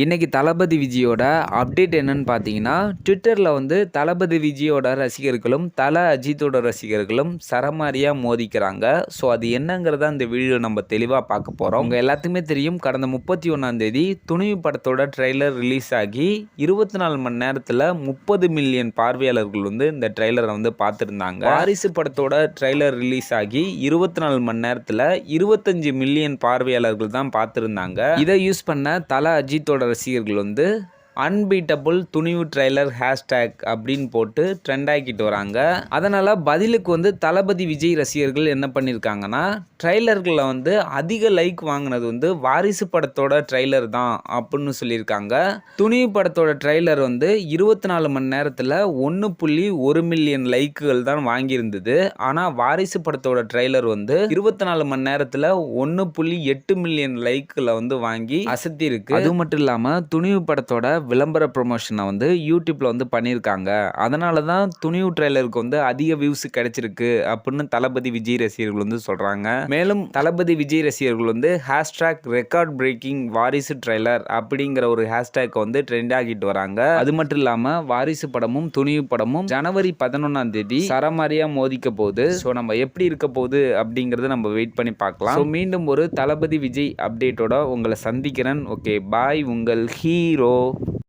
இன்றைக்கி தளபதி விஜயோட அப்டேட் என்னன்னு பார்த்தீங்கன்னா ட்விட்டரில் வந்து தளபதி விஜயோட ரசிகர்களும் தல அஜித்தோட ரசிகர்களும் சரமாரியாக மோதிக்கிறாங்க. ஸோ அது என்னங்கிறத அந்த வீடியோ நம்ம தெளிவாக பார்க்க போகிறோம் உங்கள் எல்லாத்துக்குமே தெரியும் கடந்த முப்பத்தி ஒன்றாந்தேதி துணிவு படத்தோட ட்ரெய்லர் ரிலீஸ் ஆகி இருபத்தி நாலு மணி நேரத்தில் முப்பது மில்லியன் பார்வையாளர்கள் வந்து இந்த ட்ரெய்லரை வந்து பார்த்துருந்தாங்க. வாரிசு படத்தோட ட்ரெய்லர் ரிலீஸ் ஆகி இருபத்தி நாலு மணி நேரத்தில் இருபத்தஞ்சு மில்லியன் பார்வையாளர்கள் தான் பார்த்துருந்தாங்க. இதை யூஸ் பண்ண தல அஜித்தோட ரசிகர்கள் வந்து அன்பீட்டபுள் துணிவு ட்ரெய்லர் ஹேஷ்டேக் அப்படின்னு போட்டு ட்ரெண்ட் ஆக்கிட்டு வராங்க. அதனால் பதிலுக்கு வந்து தளபதி விஜய் ரசிகர்கள் என்ன பண்ணியிருக்காங்கன்னா ட்ரெய்லர்களில் வந்து அதிக லைக் வாங்கினது வந்து வாரிசு படத்தோட ட்ரெய்லர் தான் அப்படின்னு சொல்லியிருக்காங்க. துணிவு படத்தோட ட்ரெய்லர் வந்து இருபத்தி நாலு மணி நேரத்தில் ஒன்று புள்ளி ஒரு மில்லியன் லைக்குகள் தான் வாங்கியிருந்தது. ஆனால் வாரிசு படத்தோட ட்ரெய்லர் வந்து இருபத்தி நாலு மணி நேரத்தில் ஒன்று புள்ளி எட்டு மில்லியன் லைக்கில் வந்து வாங்கி அசத்தி இருக்கு அது மட்டும் இல்லாமல் துணிவு படத்தோட விளம்பர ப்ரொமோஷனை வந்து யூடியூப்பில் வந்து பண்ணியிருக்காங்க. அதனால தான் துணிவு ட்ரெய்லருக்கு வந்து அதிக வியூஸ் கிடைச்சிருக்கு அப்படின்னு தளபதி விஜய் ரசிகர்கள் வந்து சொல்கிறாங்க மேலும் தளபதி விஜய் ரசிகர்கள் வந்து hashtag record breaking Varisu trailer அப்படிங்கிற ஒரு ஹேஷ்டாக் வந்து ட்ரெண்ட் ஆகிட்டு வராங்க. அது மட்டும் இல்லாமல் வாரிசு படமும் துணிவு படமும் ஜனவரி பதினொன்றாம் தேதி சரமாரியாக மோதிக்க போகுது. ஸோ நம்ம எப்படி இருக்க போகுது அப்படிங்கிறத நம்ம வெயிட் பண்ணி பார்க்கலாம். ஸோ மீண்டும் ஒரு தளபதி விஜய் அப்டேட்டோட உங்களை சந்திக்கிறேன். ஓகே பாய் உங்கள் ஹீரோ.